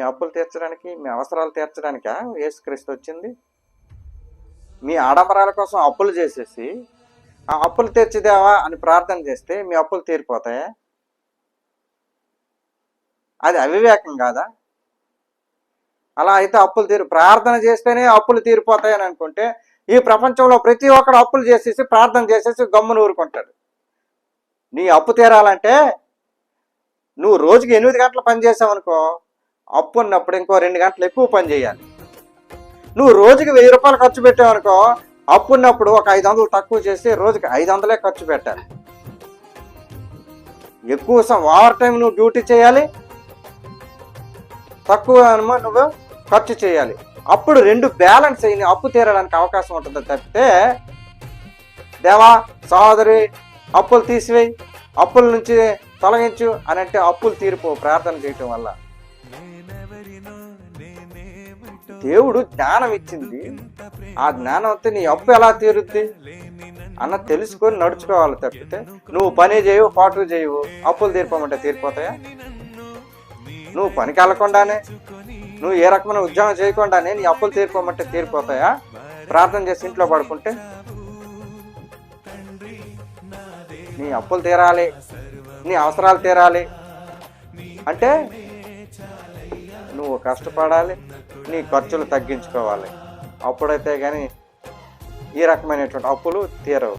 మీ అప్పులు తీర్చడానికి మీ అవసరాలు తీర్చడానికా యేసుక్రీస్తు వచ్చింది? మీ ఆడంబరాల కోసం అప్పులు చేసేసి ఆ అప్పులు తీర్చిదేవా అని ప్రార్థన చేస్తే మీ అప్పులు తీరిపోతాయా? అది అవివేకం కాదా? అలా అయితే అప్పులు తీరు ప్రార్థన చేస్తేనే అప్పులు తీరిపోతాయని అనుకుంటే ఈ ప్రపంచంలో ప్రతి ఒక్కడు అప్పులు చేసేసి ప్రార్థన చేసేసి గమ్మును ఊరుకుంటాడు. నీ అప్పు తీరాలంటే నువ్వు రోజుకి ఎనిమిది గంటలు పని చేసావనుకో అప్పు ఉన్నప్పుడు ఇంకో రెండు గంటలు ఎక్కువ పని చేయాలి. నువ్వు రోజుకి వెయ్యి రూపాయలు ఖర్చు పెట్టావు అనుకో అప్పు ఉన్నప్పుడు ఒక ఐదు వందలు తక్కువ చేసి రోజుకి ఐదు వందలే ఖర్చు పెట్టాలి. ఎక్కువ ఓవర్ టైం నువ్వు డ్యూటీ చేయాలి. తక్కువ నువ్వు ఖర్చు చేయాలి. అప్పుడు రెండు బ్యాలెన్స్ అయ్యి అప్పు తీరడానికి అవకాశం ఉంటుంది తప్పితే దేవా సహోదరి అప్పులు తీసివేయి అప్పుల నుంచి తొలగించు అని అంటే అప్పులు తీరిపో ప్రార్థన చేయటం వల్ల. దేవుడు జ్ఞానం ఇచ్చింది. ఆ జ్ఞానంతో నీ అప్పు ఎలా తీరుద్ది? అన్న తెలుసుకొని నడుచుకోవాలి తప్పితే నువ్వు పని చేయవు పాటు చేయవు అప్పులు తీర్పమంటే తీరిపోతాయా? నువ్వు పనికి వెళ్ళకుండానే నువ్వు ఏ రకమైన ఉద్యోగం చేయకుండానే నీ అప్పులు తీర్పమంటే తీరిపోతాయా? ప్రార్థన చేసి ఇంట్లో పడుకుంటే నీ అప్పులు తీరాలి నీ అవసరాలు తీరాలి. అంటే నువ్వు కష్టపడాలి నీ ఖర్చులు తగ్గించుకోవాలి. అప్పుడైతే కానీ ఈ రకమైనటువంటి అప్పులు తీరవు.